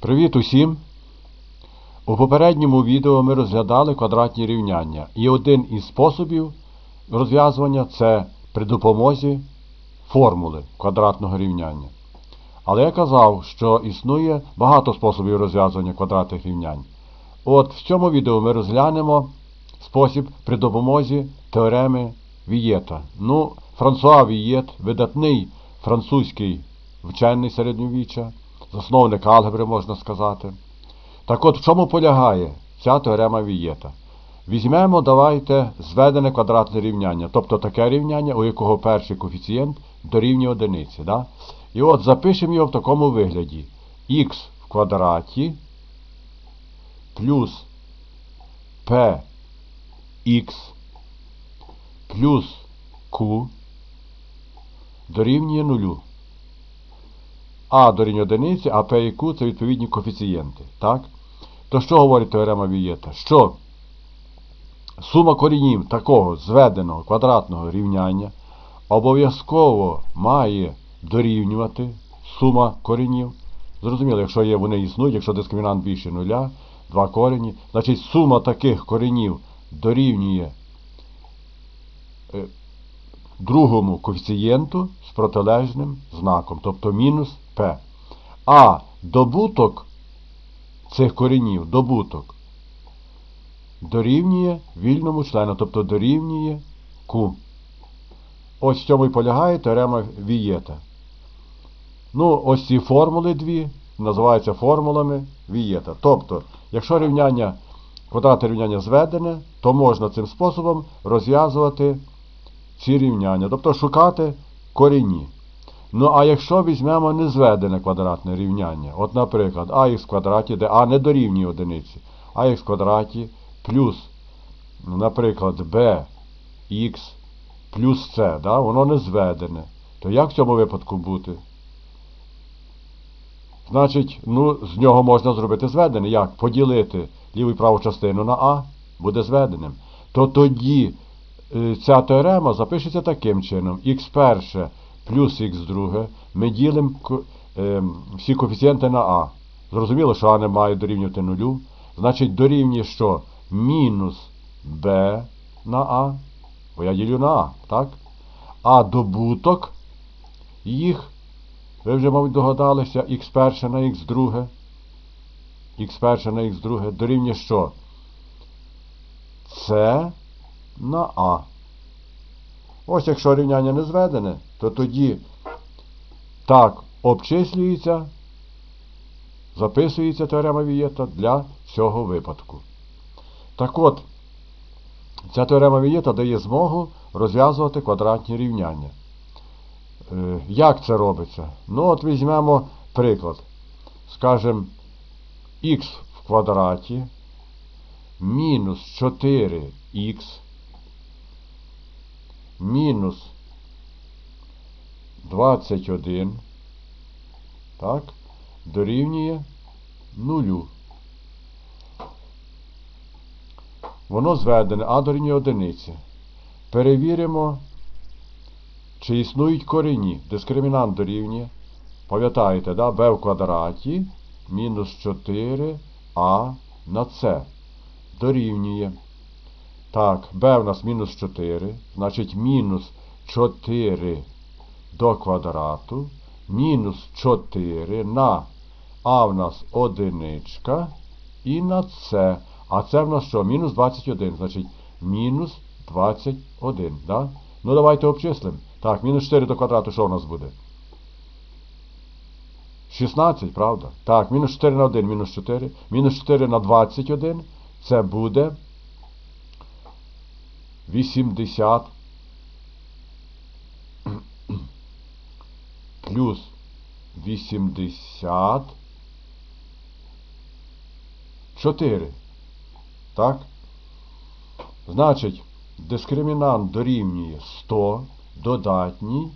Привіт усім! У попередньому відео ми розглядали квадратні рівняння. І один із способів розв'язування це при допомозі формули квадратного рівняння. Але я казав, що існує багато способів розв'язування квадратних рівнянь. От в цьому відео ми розглянемо спосіб при допомозі теореми Вієта. Ну, Франсуа Вієт, видатний французький вчений середньовіччя, засновник алгебри, можна сказати. Так от в чому полягає ця теорема Вієта? Візьмемо, давайте, зведене квадратне рівняння, тобто таке рівняння, у якого перший коефіцієнт дорівнює одиниці. Да? І от запишемо його в такому вигляді. х в квадраті плюс px плюс q дорівнює нулю. А дорівнює одиниці, а P і Q – це відповідні коефіцієнти. Так? То що говорить теорема Вієта? Що сума корінів такого зведеного квадратного рівняння обов'язково має дорівнювати сума корінів. Зрозуміло, якщо є, вони існують, якщо дискримінант більше нуля, два корені, значить сума таких коренів дорівнює е, другому коефіцієнту з протилежним знаком, тобто мінус p. А добуток цих коренів, добуток, дорівнює вільному члену, тобто дорівнює Q. Ось в цьому і полягає теорема Вієта. Ну, ось ці формули дві називаються формулами Вієта. Тобто, якщо рівняння, квадратне рівняння зведене, то можна цим способом розв'язувати ці рівняння, тобто шукати корінні. Ну, а якщо візьмемо незведене квадратне рівняння, от, наприклад, ах в квадраті, де а не дорівнює одиниці, ах в квадраті плюс, наприклад, bx плюс c, да, воно не зведене, то як в цьому випадку бути? Значить, ну, з нього можна зробити зведене. Як? Поділити ліву і праву частину на А буде зведеним. То тоді е, ця теорема запишеться таким чином. х перше плюс х друге ми ділимо е, всі коефіцієнти на А. Зрозуміло, що А не має дорівнювати нулю. Значить, дорівнює що? Мінус b на А. Бо я ділю на А, так? А добуток їх, ви вже, мабуть, догадалися, х перше на х друге. Х перше на х друге дорівнює що? С на А. Ось якщо рівняння не зведене, то тоді так обчислюється, записується теорема Вієта для цього випадку. Так от, ця теорема Вієта дає змогу розв'язувати квадратні рівняння. Е, Як це робиться? Ну, от візьмемо приклад. Скажемо, х в квадраті мінус 4х мінус 21, так, дорівнює нулю. Воно зведене, а дорівнює одиниці. Перевіримо, чи існують корені. Дискримінант дорівнює. Пам'ятаєте, да? b в квадраті мінус 4а на c дорівнює. Так, b у нас мінус 4, значить мінус 4 до квадрату, мінус 4 на а в нас одиничка і на c. А це в нас що? Мінус 21, значить мінус 21. Да? Ну, давайте обчислимо. Так, мінус 4 до квадрату, що у нас буде? 16, правда? Так, мінус 4 на 1, мінус 4. Мінус 4 на 21. Це буде 80 плюс 80 4. Так? Значить, дискримінант дорівнює 100, додатній,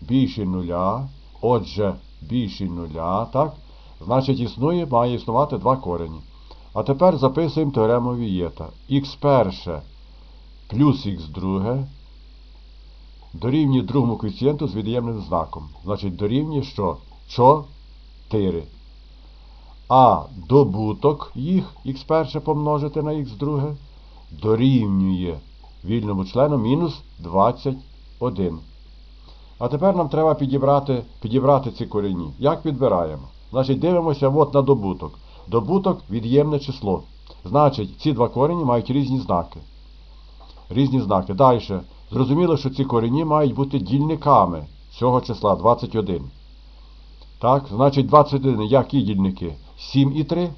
більше нуля. Отже, більший нуля, так? Значить, існує, має існувати два корені. А тепер записуємо теорему Вієта. х перше плюс х друге дорівнює другому коефіцієнту з від'ємним знаком. Значить, дорівнює що? 4. А добуток їх х перше помножити на х друге дорівнює вільному члену мінус 21. А тепер нам треба підібрати, підібрати ці корені. Як підбираємо? Значить, дивимося от на добуток. Добуток від'ємне число. Значить, ці два корені мають різні знаки. Різні знаки. Далі. Зрозуміло, що ці корені мають бути дільниками цього числа 21. Так, значить 21. Які дільники? 7 і 3.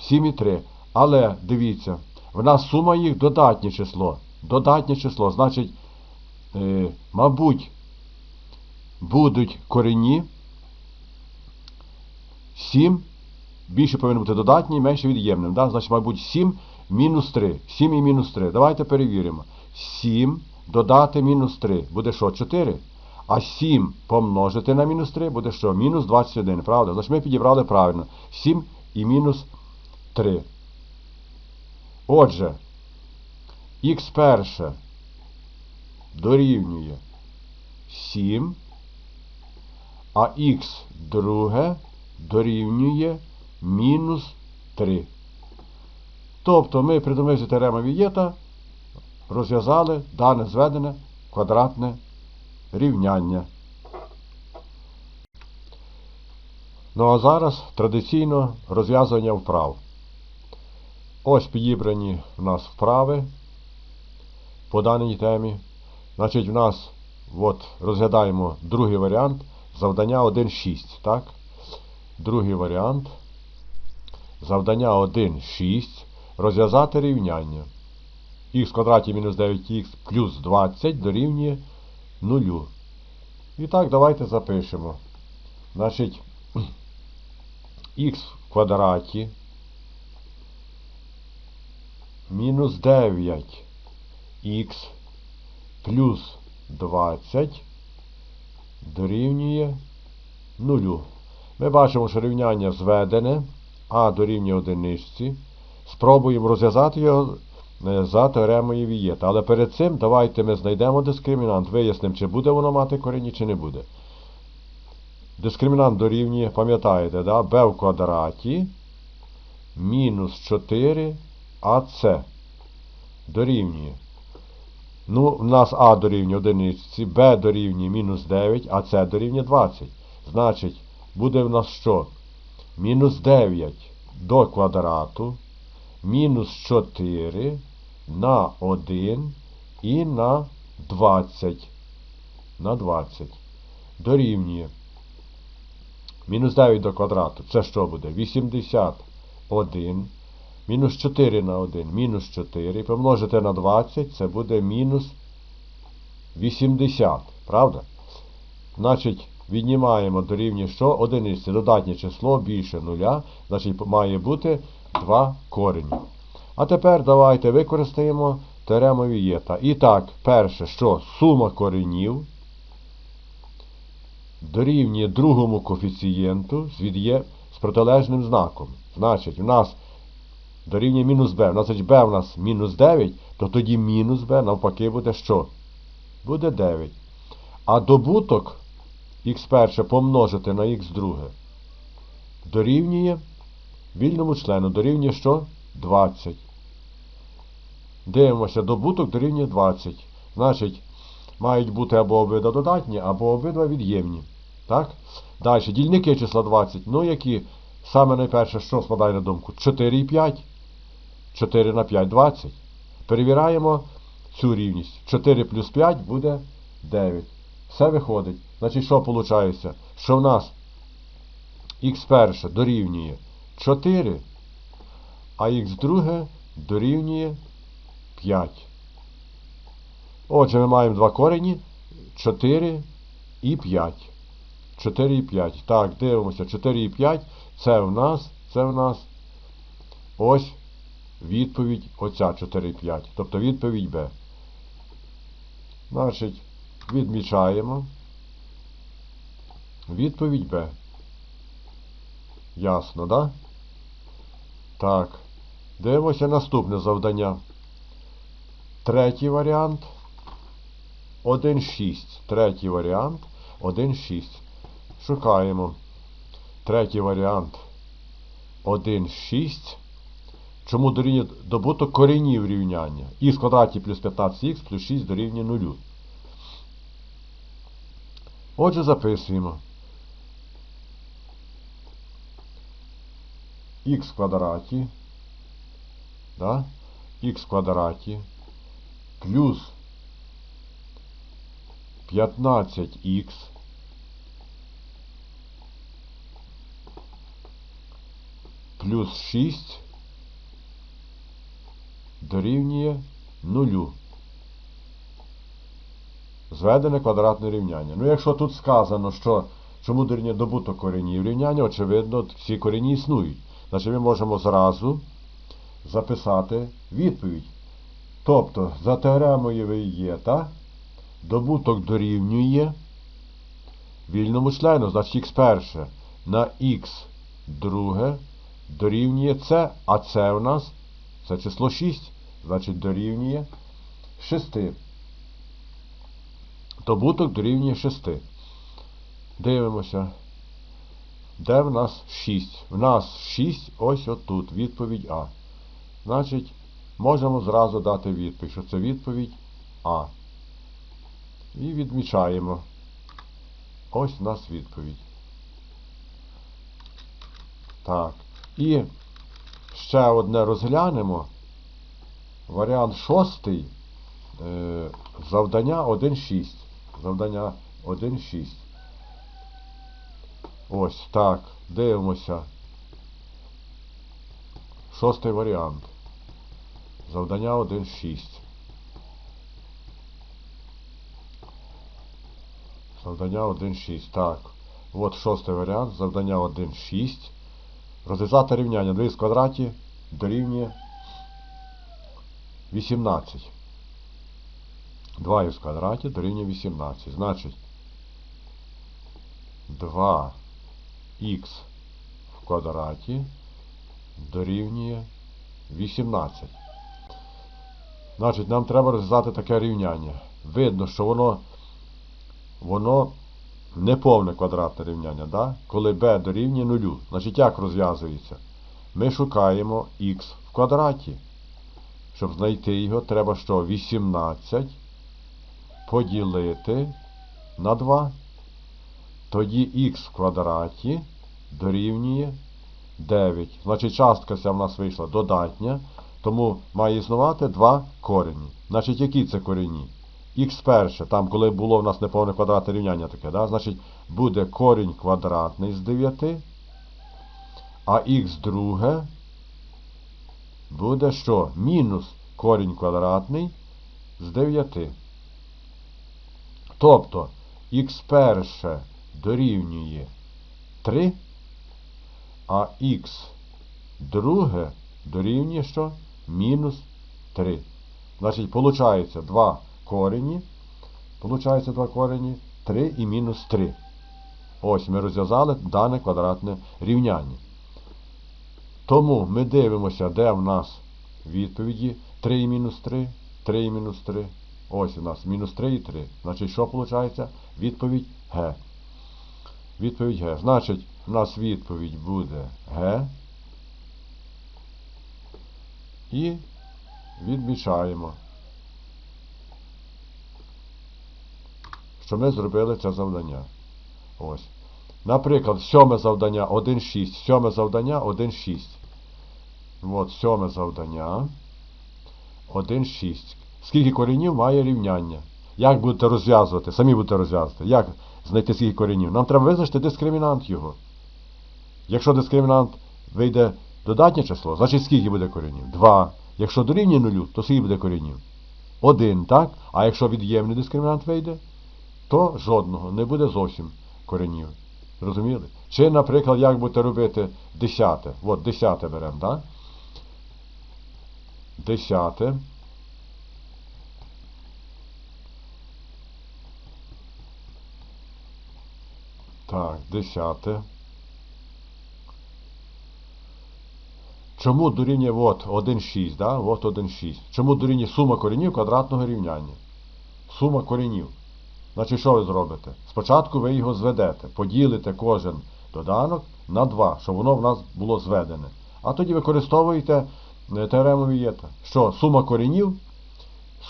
7 і 3. Але дивіться, в нас сума їх додатнє число. Додатнє число. Значить, е, мабуть, будуть корені 7, більше повинен бути додатній, менше від'ємним. Да? Значить, мабуть, 7 мінус 3. 7 і мінус 3. Давайте перевіримо. 7 додати мінус 3. Буде що? 4. А 7 помножити на мінус 3 буде що? Мінус 21. Правда? Значить ми підібрали правильно. 7 і мінус 3. Отже, х перше дорівнює 7, а х друге дорівнює мінус 3. Тобто ми при теореми Вієта розв'язали дане зведене квадратне рівняння. Ну а зараз традиційно розв'язування вправ. Ось підібрані в нас вправи по даній темі. Значить, в нас от, розглядаємо другий варіант завдання 1.6. Так? Другий варіант. Завдання 1.6. Розв'язати рівняння. х квадраті мінус 9х плюс 20 дорівнює 0. І так, давайте запишемо. Значить, х в квадраті мінус 9х плюс 20 дорівнює 0. Ми бачимо, що рівняння зведене, а дорівнює одиничці. Спробуємо розв'язати його е, за теоремою Вієта. Але перед цим давайте ми знайдемо дискримінант, вияснимо, чи буде воно мати корені, чи не буде. Дискримінант дорівнює, пам'ятаєте, да? b в квадраті мінус 4 АС дорівнює. Ну, в нас А дорівнює одиниці, Б дорівнює мінус 9, а С дорівнює 20. Значить, буде в нас що? Мінус 9 до квадрату, мінус 4 на 1 і на 20. На 20. Дорівнює. Мінус 9 до квадрату. Це що буде? 81. Мінус 4 на 1, мінус 4. Помножити на 20, це буде мінус 80. Правда? Значить, віднімаємо дорівнює що? Одиниці. Додатнє число більше нуля. Значить, має бути 2 корені. А тепер давайте використаємо теорему Вієта. І так, перше, що сума коренів дорівнює другому коефіцієнту з, від'є... з протилежним знаком. Значить, у нас дорівнює мінус b. Значить, b у нас мінус 9, то тоді мінус b навпаки буде що? Буде 9. А добуток х перше помножити на х друге дорівнює вільному члену, дорівнює що? 20. Дивимося, добуток дорівнює 20. Значить, мають бути або обидва додатні, або обидва від'ємні. Так? Далі, дільники числа 20. Ну, які саме найперше, що складає на думку? 4 і 5. 4 на 5 20. Перевіряємо цю рівність. 4 плюс 5 буде 9. Все виходить. Значить, що виходить? Що в нас х перше дорівнює 4, а х друге дорівнює 5. Отже, ми маємо два корені 4 і 5. 4 і 5. Так, дивимося, 4 і 5. Це в нас, це в нас ось відповідь оця 4-5. Тобто відповідь Б. Значить, відмічаємо. Відповідь Б. Ясно, да? Так. Дивимося наступне завдання. Третій варіант. 1,6. Третій варіант. 1,6. Шукаємо. Третій варіант. 1,6. Чому дорівнює добуток коренів рівняння? х квадраті плюс 15х плюс 6 дорівнює 0. Отже, записуємо. х квадраті, да? х квадраті плюс 15х плюс 6 дорівнює 0. Зведене квадратне рівняння. Ну, якщо тут сказано, що чому дорівнює добуток коренів рівняння, очевидно, всі корені існують. Значить, ми можемо зразу записати відповідь. Тобто, за теоремою Вієта добуток дорівнює вільному члену, значить х перше на х друге дорівнює С, а це у нас це число 6, значить дорівнює 6. Добуток дорівнює 6. Дивимося. Де в нас 6? В нас 6 ось отут. Відповідь А. Значить, можемо зразу дати відповідь, що це відповідь А. І відмічаємо. Ось у нас відповідь. Так. І ще одне розглянемо. Варіант шостий. Е, завдання 1.6. Завдання 1.6. Ось так. Дивимося. Шостий варіант. Завдання 1.6. Завдання 1.6. Так. От шостий варіант. Завдання 1.6. Розв'язати рівняння 2 в квадраті дорівнює 18. 2 в квадраті дорівнює 18. Значить 2х в квадраті дорівнює 18. Значить, нам треба розв'язати таке рівняння. Видно, що воно воно неповне квадратне рівняння, да? коли b дорівнює 0. Значить, як розв'язується? Ми шукаємо х в квадраті. Щоб знайти його, треба що? 18 поділити на 2. Тоді х в квадраті дорівнює 9. Значить, частка ця в нас вийшла додатня, тому має існувати два корені. Значить, які це корені? Х перше, там, коли було в нас неповне квадратне рівняння таке, да? значить, буде корінь квадратний з 9, а х друге буде що? Мінус корінь квадратний з 9. Тобто, х перше дорівнює 3, а х друге дорівнює що? Мінус 3. Значить, виходить 2 корені. Получається два корені 3 і мінус 3. Ось ми розв'язали дане квадратне рівняння. Тому ми дивимося, де в нас відповіді 3 і мінус 3, 3 і мінус 3. Ось у нас мінус 3 і 3. Значить, що виходить? Відповідь Г. Відповідь Г. Значить, у нас відповідь буде Г. І відмічаємо. що ми зробили це завдання. Ось. Наприклад, сьоме завдання 1,6. Сьоме завдання 1,6. От, сьоме завдання 1,6. Скільки коренів має рівняння? Як будете розв'язувати? Самі будете розв'язувати. Як знайти скільки коренів? Нам треба визначити дискримінант його. Якщо дискримінант вийде додатнє число, значить скільки буде коренів? 2. Якщо дорівнює нулю, то скільки буде коренів? 1, так? А якщо від'ємний дискримінант вийде? то жодного, не буде зовсім коренів. Розуміли? Чи, наприклад, як будете робити десяте? От, десяте беремо, так? Десяте. Так, десяте. Чому дорівнює от 1,6, да? От 1,6. Чому дорівнює сума коренів квадратного рівняння? Сума коренів. Значить, що ви зробите? Спочатку ви його зведете, поділите кожен доданок на 2, щоб воно в нас було зведене. А тоді використовуєте е, теорему Вієта, що сума коренів,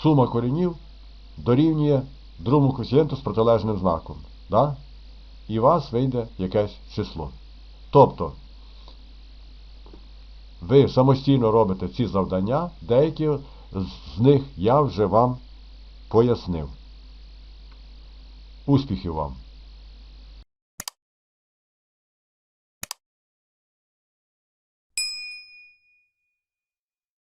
сума коренів дорівнює другому коефіцієнту з протилежним знаком. Да? І у вас вийде якесь число. Тобто, ви самостійно робите ці завдання, деякі з них я вже вам пояснив. Успіхів вам!